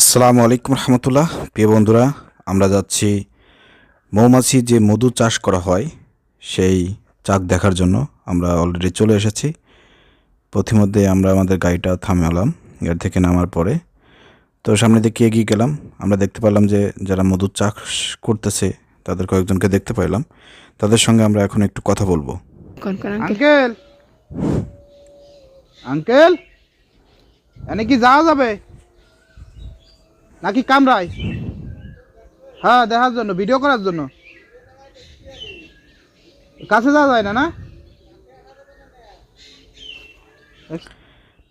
আসসালামু আলাইকুম রহমতুল্লাহ। প্রিয় বন্ধুরা আমরা যাচ্ছি মৌমাছি যে মধু চাষ করা হয় সেই চাক দেখার জন্য আমরা অলরেডি চলে এসেছি। প্রথমধ্যে আমরা আমাদের গাড়িটা থামালাম গাড়ি থেকে নামার পরে। তো সামনে দিকে এগিয়ে গেলাম আমরা দেখতে পেলাম যে যারা মধু চাষ করতেছে তাদের কয়েকজনকে দেখতে পেলাম। তাদের সঙ্গে আমরা এখন একটু কথা বলব। আঙ্কেল! আঙ্কেল! এনে কি যাওয়া যাবে? নাকি কামরায়? হ্যাঁ দেখার জন্য ভিডিও করার জন্য। কাছে যাওয়া যায় না না?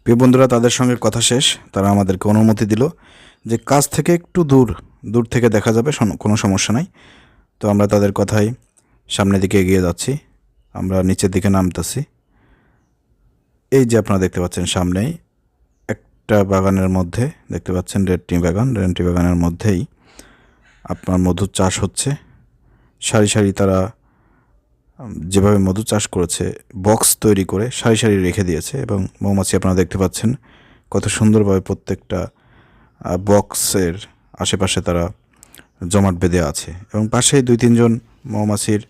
প্রিয় বন্ধুরা, তাদের সঙ্গে কথা শেষ। তারা আমাদেরকে অনুমতি দিল যে কাজ থেকে একটু দূর দূর থেকে দেখা যাবে কোনো সমস্যা নাই। তো আমরা তাদের কথাই সামনের দিকে এগিয়ে যাচ্ছি। আমরা নিচের দিকে নামতেছি। এই যে আপনারা দেখতে পাচ্ছেন সামনেই একটা বাগানের মধ্যে, দেখতে পাচ্ছেন রেড টি বাগান রেড টি বাগানের মধ্যেই আপনার মধুর চাষ হচ্ছে। সারি সারি তারা যেভাবে মধু চাষ করেছে বক্স তৈরি করে সারি সারি রেখে দিয়েছে এবং মৌমাছি আপনারা দেখতে পাচ্ছেন কত সুন্দরভাবে প্রত্যেকটা বক্সের আশেপাশে তারা জমাট বেঁধে আছে এবং পাশেই দুই তিনজন মৌমাছির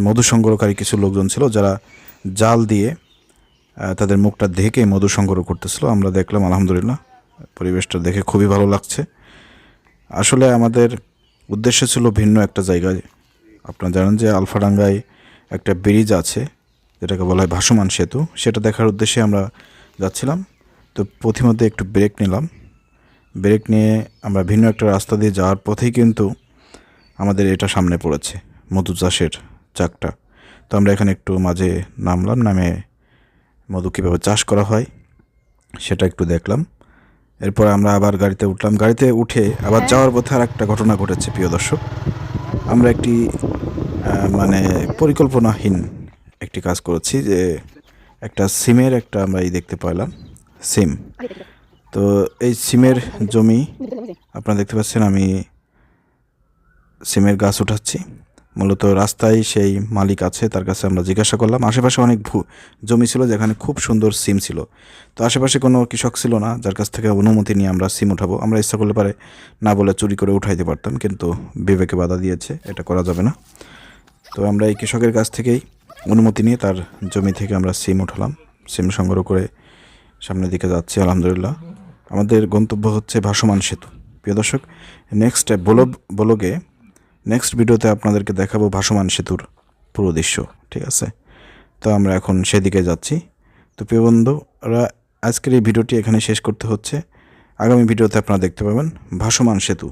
মধু সংগ্রহকারী কিছু লোকজন ছিল যারা জাল দিয়ে তাদের মুখটা ঢেকে মধু সংগ্রহ করতেছিল। আমরা দেখলাম, আলহামদুলিল্লাহ, পরিবেশটা দেখে খুবই ভালো লাগছে। আসলে আমাদের উদ্দেশ্য ছিল ভিন্ন একটা জায়গায়। আপনারা জানেন যে আলফাডাঙ্গায় একটা ব্রিজ আছে, যেটাকে বলা হয় ভাসমান সেতু। সেটা দেখার উদ্দেশ্যে আমরা যাচ্ছিলাম। তো পথিমধ্যে একটু ব্রেক নিলাম। ব্রেক নিয়ে আমরা ভিন্ন একটা রাস্তা দিয়ে যাওয়ার পথেই কিন্তু আমাদের এটা সামনে পড়েছে, মধু চাষের চাকটা। তো আমরা এখানে একটু মাঝে নামলাম, নামে মধু কীভাবে চাষ করা হয়, সেটা একটু দেখলাম। এরপর আমরা আবার গাড়িতে উঠলাম। গাড়িতে উঠে আবার যাওয়ার পথে আর একটা ঘটনা ঘটেছে, প্রিয় দর্শক। আমরা একটি মানে পরিকল্পনাহীন একটি কাজ করেছি যে একটা সিমের একটা আমরা এই দেখতে পাইলাম সিম। তো এই সিমের জমি আপনারা দেখতে পাচ্ছেন, আমি সিমের গাছ উঠাচ্ছি। মূলত রাস্তায় সেই মালিক আছে, তার কাছে আমরা জিজ্ঞাসা করলাম। আশেপাশে অনেক ভূ, জমি ছিল যেখানে খুব সুন্দর সিম ছিল। তো আশেপাশে কোনো কৃষক ছিল না, যার কাছ থেকে অনুমতি নিয়ে আমরা সিম উঠাবো। আমরা ইচ্ছা করলে পারে না বলে চুরি করে উঠাইতে পারতাম, কিন্তু বিবেকে বাধা দিয়েছে, এটা করা যাবে না। তো আমরা এই কৃষকের কাছ থেকেই অনুমতি নিয়ে তার জমি থেকে আমরা সিম উঠালাম। সিম সংগ্রহ করে সামনের দিকে যাচ্ছি, আলহামদুলিল্লাহ। আমাদের গন্তব্য হচ্ছে ভাসমান সেতু। প্রিয় দর্শক নেক্সট ব্লগ ব্লগে নেক্সট ভিডিওতে আপনাদেরকে দেখাবো ভাসমান সেতুর পুরো দৃশ্য, ঠিক আছে? তো আমরা এখন সেদিকে যাচ্ছি। তো প্রিয় বন্ধুরা, আজকের এই ভিডিওটি এখানে শেষ করতে হচ্ছে। আগামী ভিডিওতে আপনারা দেখতে পাবেন ভাসমান সেতু।